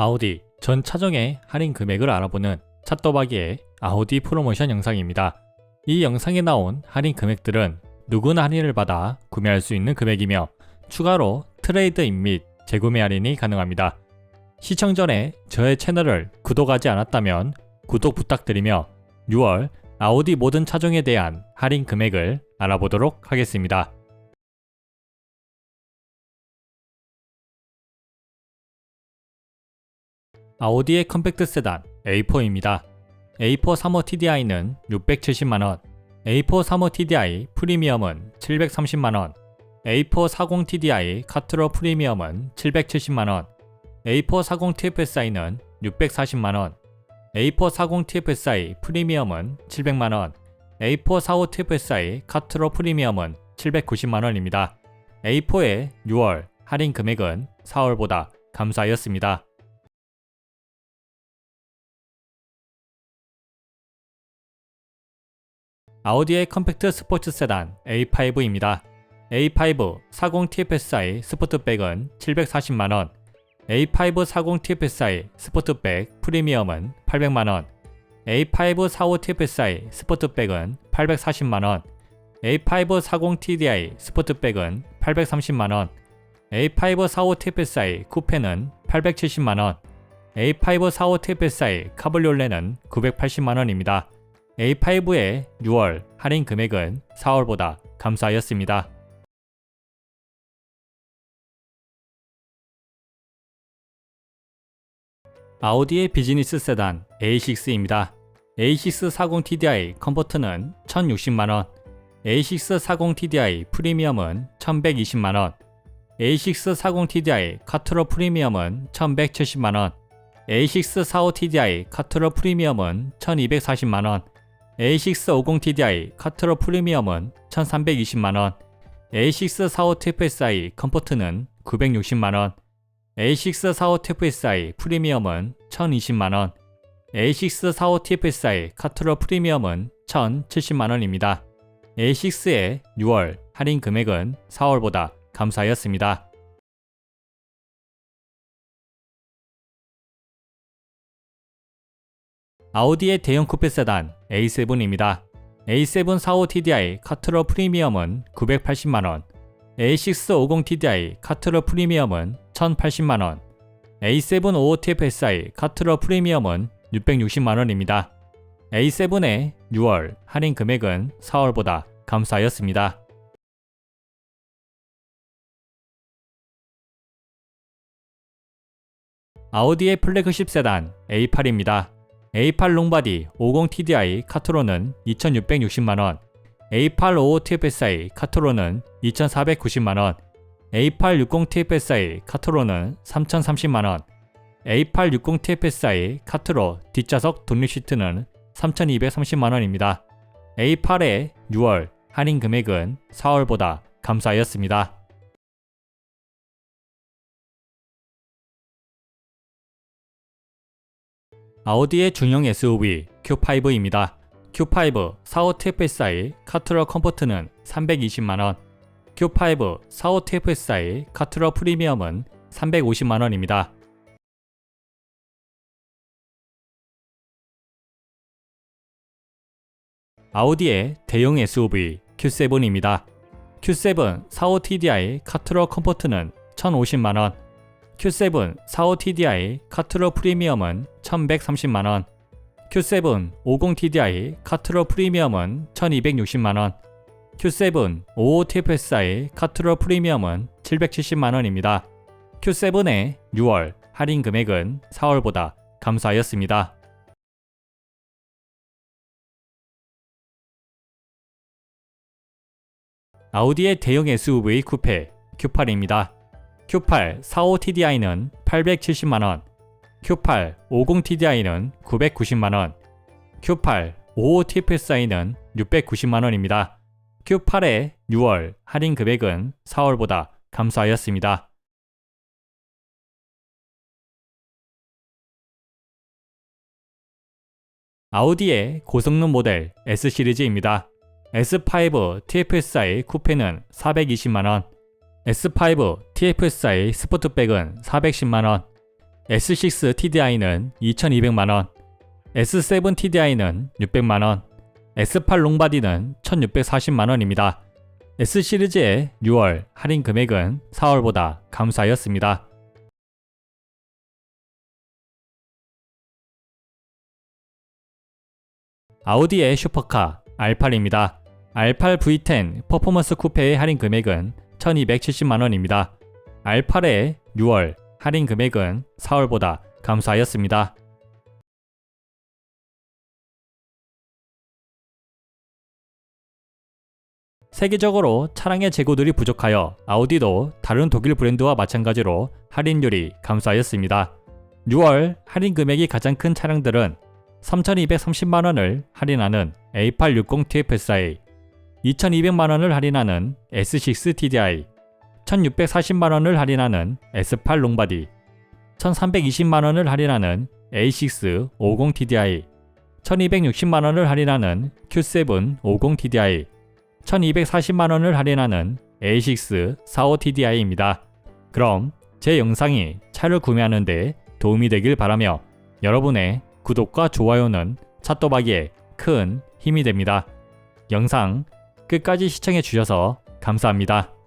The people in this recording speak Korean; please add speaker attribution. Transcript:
Speaker 1: 아우디 전 차종의 할인 금액을 알아보는 찻도박이의 아우디 프로모션 영상입니다. 이 영상에 나온 할인 금액들은 누구나 할인을 받아 구매할 수 있는 금액이며 추가로 트레이드인 및 재구매 할인이 가능합니다. 시청 전에 저의 채널을 구독하지 않았다면 구독 부탁드리며 6월 아우디 모든 차종에 대한 할인 금액을 알아보도록 하겠습니다. 아우디의 컴팩트 세단 A4입니다. A4 35 TDI는 670만원, A4 35 TDI 프리미엄은 730만원, A4 40 TDI 카트로 프리미엄은 770만원, A4 40 TFSI는 640만원, A4 40 TFSI 프리미엄은 700만원, A4 45 TFSI 카트로 프리미엄은 790만원입니다. A4의 6월 할인 금액은 4월보다 감사하였습니다. 아우디의 컴팩트 스포츠 세단 A5입니다. A5 40 TFSI 스포트백은 740만원, A5 40 TFSI 스포트백 프리미엄은 800만원, A5 45 TFSI 스포트백은 840만원, A5 40 TDI 스포트백은 830만원, A5 45 TFSI 쿠페는 870만원, A5 45 TFSI 카블리올레는 980만원입니다. A5의 6월 할인 금액은 4월보다 감사하였습니다. 아우디의 비즈니스 세단 A6입니다. A6 40 TDI 컴포트는 1060만원, A6 40 TDI 프리미엄은 1120만원, A6 40 TDI 카트로 프리미엄은 1170만원, A6 45 TDI 카트로 프리미엄은 1240만원, A6 50 TDI 카트로 프리미엄은 1320만원, A6 45 TFSI 컴포트는 960만원, A6 45 TFSI 프리미엄은 1020만원, A6 45 TFSI 카트로 프리미엄은 1070만원입니다. A6의 6월 할인 금액은 4월보다 감사하였습니다. 아우디의 대형 쿠페 세단 A7입니다. A7 45 TDI 카트로 프리미엄은 980만원, A6 50 TDI 카트로 프리미엄은 1080만원, A7 55 TFSI 카트로 프리미엄은 660만원입니다. A7의 6월 할인 금액은 4월보다 감사하였습니다. 아우디의 플래그십 세단 A8입니다. A8 롱바디 50 TDI 카트로는 2660만원, A8 55 TFSI 카트로는 2490만원, A8 60 TFSI 카트로는 3030만원, A8 60 TFSI 카트로 뒷좌석 독립 시트는 3230만원입니다. A8의 6월 할인 금액은 4월보다 감사하였습니다. 아우디의 중형 SUV Q5입니다. Q5 45 TFSI 카트러 컴포트는 320만원, Q5 45 TFSI 카트러 프리미엄은 350만원입니다. 아우디의 대형 SUV Q7입니다. Q7 45 TDI 카트러 컴포트는 1,050만원, Q7 45 TDI 카트러 프리미엄은 1130만원, Q7 50 TDI 카트러 프리미엄은 1260만원, Q7 55 TFSI 카트러 프리미엄은 770만원입니다. Q7의 6월 할인 금액은 4월보다 감사하였습니다. 아우디의 대형 SUV 쿠페 Q8입니다. Q8 45 TDI는 870만원, Q8 50 TDI는 990만원, Q8 55 TFSI는 690만원입니다. Q8의 6월 할인 금액은 4월보다 감소하였습니다. 아우디의 고성능 모델 S 시리즈입니다. S5 TFSI 쿠페는 420만원, S5 TFSI 스포트백은 410만원, S6 TDI는 2200만원, S7 TDI는 600만원, S8 롱바디는 1640만원입니다. S 시리즈의 6월 할인 금액은 4월보다 감소하였습니다. 아우디의 슈퍼카 R8입니다. R8 V10 퍼포먼스 쿠페의 할인 금액은 1270만원입니다. R8의 6월 할인 금액은 4월보다 감소하였습니다. 세계적으로 차량의 재고들이 부족하여 아우디도 다른 독일 브랜드와 마찬가지로 할인율이 감소하였습니다. 6월 할인 금액이 가장 큰 차량들은 3,230만원을 할인하는 A860 TFSI, 2,200만원을 할인하는 S6 TDI, 1,640만원을 할인하는 S8 롱바디, 1,320만원을 할인하는 A6 50 TDI, 1,260만원을 할인하는 Q7 50 TDI, 1240만원을 할인하는 A6 45 TDI입니다. 그럼 제 영상이 차를 구매하는데 도움이 되길 바라며 여러분의 구독과 좋아요는 차또박이에 큰 힘이 됩니다. 영상 끝까지 시청해 주셔서 감사합니다.